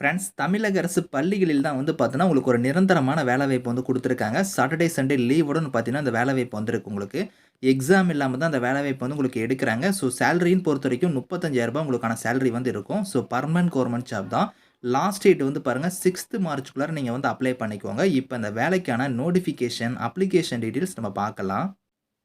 Friends தமிழக அரசு பள்ளிகளில் தான் வந்து பார்த்தீங்கன்னா உங்களுக்கு ஒரு நிரந்தரமான வேலைவாய்ப்பு வந்து கொடுத்துருக்காங்க. சாட்டர்டே சண்டே லீவோடனு பார்த்தீங்கன்னா அந்த வேலைவாய்ப்பு வந்திருக்கு உங்களுக்கு. எக்ஸாம் இல்லாமல் தான் அந்த வேலைவாய்ப்பு வந்து உங்களுக்கு எடுக்கிறாங்க. ஸோ சேலரின்னு பொறுத்த வரைக்கும் முப்பத்தஞ்சாயிரரூபா உங்களுக்கான சேலரி வந்து இருக்கும். ஸோ பர்மனன்ட் கவர்மெண்ட் ஜாப் தான். லாஸ்ட் டேட் வந்து பாருங்கள் சிக்ஸ்த்து மார்ச்சுக்குள்ளார நீங்கள் வந்து அப்ளை பண்ணிக்கோங்க. இப்போ அந்த வேலைக்கான நோட்டிஃபிகேஷன் அப்ளிகேஷன் டீட்டெயில்ஸ் நம்ம பார்க்கலாம்.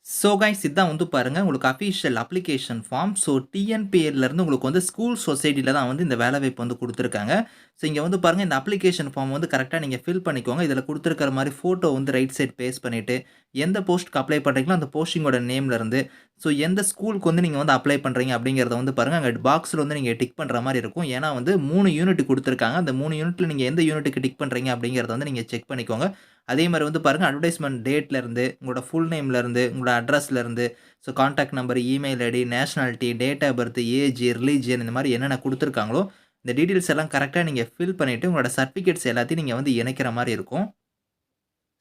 ஸோ கைஸ் இதுதான் வந்து பாருங்கள் உங்களுக்கு அஃபிஷியல் அப்ளிகேஷன் ஃபார்ம் ஸோ டிஎன்பிஎல்லேருந்து உங்களுக்கு வந்து ஸ்கூல் சொசைட்டியில் தான் வந்து இந்த வேலைவாய்ப்பு வந்து கொடுத்துருக்காங்க. ஸோ இங்கே வந்து பாருங்கள் இந்த அப்ளிகேஷன் ஃபார்ம் வந்து கரெக்டாக நீங்கள் ஃபில் பண்ணிக்கோங்க. இதில் கொடுத்துருக்கிற மாதிரி ஃபோட்டோ வந்து ரைட் சைட் பேஸ் பண்ணிவிட்டு எந்த போஸ்ட்டுக்கு அப்ளை பண்ணுறீங்களோ அந்த போஸ்டிங்கோட நேம்லேருந்து ஸோ எந்த ஸ்கூலுக்கு வந்து நீங்கள் வந்து அப்ளை பண்ணுறீங்க அப்படிங்கிறத வந்து பாருங்கள் அங்கே பாக்ஸில் வந்து நீங்கள் டிக் பண்ணுற மாதிரி இருக்கும். ஏன்னா வந்து மூணு யூனிட் கொடுத்துருக்காங்க. அந்த மூணு யூனிட்டில் நீங்கள் எந்த யூனிட்டுக்கு டிக் பண்ணுறீங்க அப்படிங்கிறத வந்து நீங்கள் செக் பண்ணிக்கோங்க. அதே மாதிரி வந்து பாருங்கள் அட்வர்டைஸ்மெண்ட் டேட்லேருந்து உங்களோட ஃபுல் நேம்லேருந்து உங்களோட அட்ரஸ்லேருந்து so contact number email ID nationality date of birth age religion இந்த மாதிரி என்னென்ன கொடுத்துருக்காங்களோ இந்த டீட்டெயில்ஸ் எல்லாம் கரெக்டாக நீங்கள் ஃபில் பண்ணிவிட்டு உங்களோட சர்டிஃபிகேட்ஸ் எல்லாத்தையும் நீங்கள் வந்து இணைக்கிற மாதிரி இருக்கும்.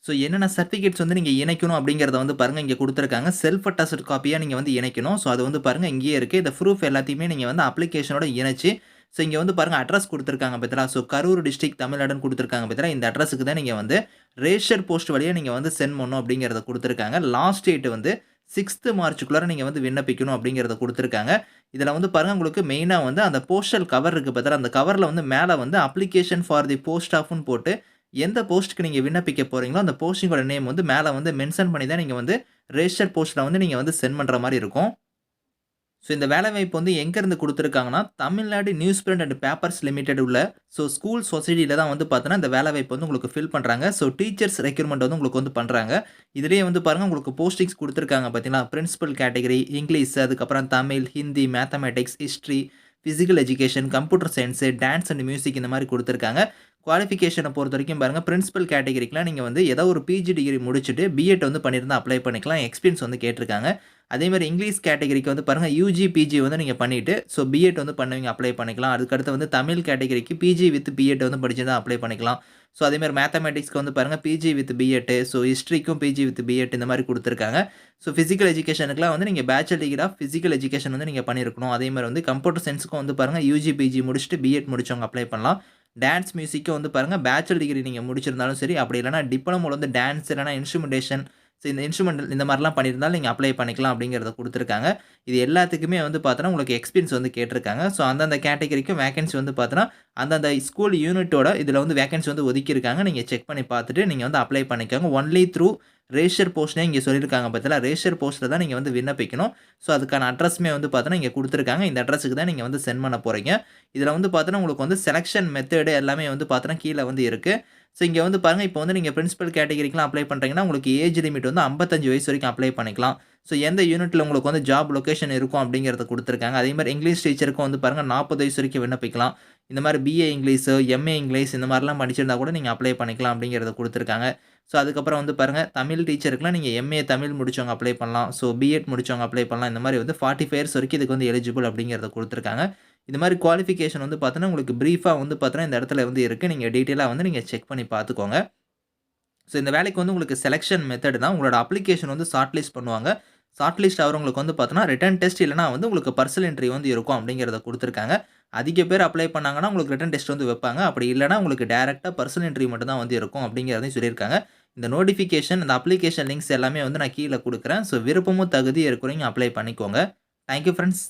ஸோ என்னென்ன சர்டிஃபிகேட்ஸ் வந்து நீங்கள் இணைக்கணும் அப்படிங்கிறத வந்து பாருங்கள் இங்கே கொடுத்துருக்காங்க. செல்ஃப் அட்டாஸ்ட் காப்பியாக நீங்கள் வந்து இணைக்கணும். ஸோ அது வந்து பாருங்கள் இங்கேயே இருக்குது இந்த ப்ரூஃப் எல்லாத்தையுமே நீங்கள் வந்து அப்ளிகேஷனோட இணைச்சி ஸோ இங்கே வந்து பாருங்கள் அட்ரஸ் கொடுத்துருக்காங்க பார்த்தீங்களா ஸோ கரூர் டிஸ்ட்ரிக்ட் தமிழ்நாடுன்னு கொடுத்துருக்காங்க பார்த்தீங்களா இந்த அட்ரஸுக்கு தான் நீங்கள் வந்து ரேஷர் போஸ்ட் வழியாக நீங்கள் வந்து சென்ட் பண்ணணும் அப்படிங்கிறத கொடுத்துருக்காங்க. லாஸ்ட் டேட் வந்து சிக்ஸ்த்து மார்ச்சுக்குள்ளார நீங்கள் வந்து விண்ணப்பிக்கணும் அப்படிங்கிறத கொடுத்துருக்காங்க. இதில் வந்து பாருங்கள் உங்களுக்கு மெயினாக வந்து அந்த போஸ்டல் கவர் இருக்குது பார்த்தா அந்த கவரில் வந்து மேலே வந்து அப்ளிகேஷன் ஃபார் தி போஸ்ட் ஆஃப்னு போட்டு எந்த போஸ்ட்டுக்கு நீங்கள் விண்ணப்பிக்க போகிறீங்களோ அந்த போஸ்டிங்கோட நேம் வந்து மேலே வந்து மென்ஷன் பண்ணி தான் நீங்கள் வந்து ரெஜிஸ்டர் போஸ்ட்டில் வந்து நீங்கள் வந்து சென்ட் பண்ணுற மாதிரி இருக்கும். ஸோ இந்த வேலைவாய்ப்பு வந்து எங்கேருந்து கொடுத்துருக்காங்கன்னா Tamil Nadu news print and papers limited உள்ள ஸோ ஸ்கூல் சொசைட்டியில் தான் வந்து பார்த்தோன்னா இந்த வேலைவாய்ப்பு வந்து உங்களுக்கு ஃபில் பண்ணுறாங்க ஸோ டீச்சர்ஸ் ரெக்யூர்மெண்ட் வந்து உங்களுக்கு வந்து பண்ணுறாங்க இதுலேயே வந்து பாருங்கள் உங்களுக்கு போஸ்டிங்ஸ் கொடுத்துருக்காங்க பார்த்தீங்கன்னா பிரின்சிபல் கேட்டகரி இங்கிலீஷ் அதுக்கப்புறம் Tamil Hindi mathematics history physical education computer science dance and music இந்த மாதிரி கொடுத்துருக்காங்க. குவாலிஃபிகேஷனை பொறுத்த வரைக்கும் பாருங்கள் பிரின்சிபல் கேட்டகரிக்கெலாம் நீங்கள் வந்து ஏதோ ஒரு பிஜி டிகிரி முடிச்சுட்டு பிஎட் வந்து பண்ணியிருந்தால் அப்ளை பண்ணிக்கலாம். எக்ஸ்பீரியன்ஸ் வந்து கேட்டிருக்காங்க. அதே மாதிரி இங்கிலீஷ் கேட்டகரிக்கு வந்து பாருங்கள் யூஜி பிஜி வந்து நீங்கள் பண்ணிவிட்டு ஸோ பிஎட் வந்து பண்ணுவீங்க அப்ளை பண்ணிக்கலாம். அதுக்கடுத்து வந்து தமிழ் கேட்டகரிக்கு பிஜி வித் பிஎட் வந்து படிச்சு தான் அப்ளை பண்ணிக்கலாம். ஸோ அதேமாதிரி மேத்தமெட்டிக்ஸ்க்கு வந்து பாருங்கள் PG with B Ed so ஹிஸ்ட்ரிக்கும் PG with BEd இந்த மாதிரி கொடுத்துருக்காங்க. ஸோ ஃபிசிக்கல் எஜுகேஷனுக்குலாம் வந்து நீங்கள் bachelor degree of physical education வந்து நீங்கள் பண்ணியிருக்கணும். அதே மாதிரி வந்து கம்ப்யூட்டர் சயின்ஸுக்கும் வந்து பாருங்கள் யூஜி பிஜி முடிச்சுட்டு பிஎட் முடிச்சவங்க அப்ளை பண்ணலாம். டான்ஸ் மியூசிக்கும் வந்து பாருங்கள் பேச்சுலர் டிகிரி நீங்கள் முடிச்சிருந்தாலும் சரி அப்படி இல்லைனா டிப்ளமோவில் வந்து டான்ஸ் இல்லைனா இன்ஸ்ட்ருமெண்டேஷன் ஸோ இந்த இன்ஸ்ட்ருமெண்டல் இந்த மாதிரிலாம் பண்ணியிருந்தாலும் நீங்கள் அப்ளை பண்ணிக்கலாம் அப்படிங்கிறத கொடுத்துருக்காங்க. இது எல்லாத்துக்குமே வந்து பார்த்தோன்னா உங்களுக்கு எக்ஸ்பீரியன்ஸ் வந்து கேட்டிருக்காங்க. ஸோ அந்தந்த கேட்டகரிக்கும் வேகன்சி வந்து பார்த்தோன்னா அந்தந்த ஸ்கூல் யூனிட்டோட இதில் வந்து வேகன்சி வந்து ஒதுக்கியிருக்காங்க. நீங்கள் செக் பண்ணி பார்த்துட்டு நீங்கள் வந்து அப்ளை பண்ணிக்கோங்க. ஒன்லி த்ரூ ரேஷர் போஸ்ட்னே இங்கே சொல்லியிருக்காங்க பார்த்தீங்களா ரேஷர் போஸ்ட்டில் தான் நீங்கள் வந்து விண்ணப்பிக்கணும். ஸோ அதுக்கான அட்ரஸுமே வந்து பார்த்தோன்னா இங்கே கொடுத்துருக்காங்க. இந்த அட்ரஸுக்கு தான் நீங்கள் வந்து சென்ட் பண்ண போகிறீங்க இதில் வந்து பார்த்தோன்னா உங்களுக்கு வந்து செலெக்ஷன் மெத்தடு எல்லாமே வந்து பார்த்தோன்னா கீழே வந்து இருக்குது ஸோ இங்கே வந்து பாருங்கள் இப்போ வந்து நீங்கள் பிரின்சிபல் கேட்டகரிக்கெலாம் அப்ளை பண்ணுறீங்கன்னா உங்களுக்கு ஏஜ் லிமிட் வந்து ஐம்பத்தஞ்சு வயசு வரைக்கும் அப்ளை பண்ணிக்கலாம். ஸோ எந்த யூனிட்டில் உங்களுக்கு வந்து ஜாப் லொக்கேஷன் இருக்கும் அப்படிங்கிறத கொடுத்துருக்காங்க. அதே மாதிரி இங்கிலீஷ் டீச்சருக்கும் வந்து பாருங்கள் நாற்பது வயசு வரைக்கும் விண்ணப்பிக்கலாம். இந்த மாதிரி பிஏ இங்கிலீஷு எம்ஏ இங்கிலீஷ் இந்த மாதிரிலாம் படிச்சிருந்தா கூட நீங்கள் அப்ளை பண்ணிக்கலாம் அப்படிங்கிறத கொடுத்துருக்காங்க. ஸோ அதுக்கப்புறம் வந்து பாருங்கள் தமிழ் டீச்சருக்குலாம் நீங்கள் எம்ஏ தமிழ் முடிச்சவங்க அப்ளை பண்ணலாம். ஸோ பிஎட் முடிச்சவங்க அப்ளை பண்ணலாம். இந்த மாதிரி வந்து ஃபார்ட்டி ஃபைவ் இயர்ஸ் வரைக்கும் இதுக்கு வந்து எலிஜிபிள் அப்படிங்கிறத கொடுத்துருக்காங்க. இந்த மாதிரி குவாலிஃபிகேஷன் வந்து பார்த்தோன்னா உங்களுக்கு ப்ரீஃபாக வந்து பார்த்தோன்னா இந்த இடத்துல வந்து இருக்குது நீங்கள் டீட்டெயிலாக வந்து நீங்கள் செக் பண்ணி பார்த்துக்கோங்க. ஸோ இந்த வேலைக்கு வந்து உங்களுக்கு செலெக்ஷன் மெத்தட் தான். உங்களோட அப்ளிகேஷன் வந்து ஷார்ட் லிஸ்ட் பண்ணுவாங்க. ஷார்ட் லிஸ்ட் ஆகிறவங்களுக்கு வந்து பார்த்தோன்னா ரிட்டன் டெஸ்ட் இல்லைனா வந்து உங்களுக்கு பர்சனல் என்ட்ரி வந்து இருக்கும் அப்படிங்கிறத கொடுத்துருக்காங்க. அதிக பேர் அப்ளை பண்ணாங்கன்னா உங்களுக்கு ரிட்டன் டெஸ்ட் வந்து வைப்பாங்க. அப்படி இல்லைனா உங்களுக்கு டேரெக்டாக பர்சனல் என்ட்ரி மட்டும் தான் வந்து இருக்கும் அப்படிங்கிறதையும் சொல்லியிருக்காங்க. இந்த நோட்டிஃபிகேஷன் இந்த அப்ளிகேஷன் லிங்க்ஸ் எல்லாமே வந்து நான் கீழே கொடுக்குறேன். ஸோ விருப்பமும் தகுதி இருக்கிறவங்க அப்ளை பண்ணிக்கோங்க. Thank you friends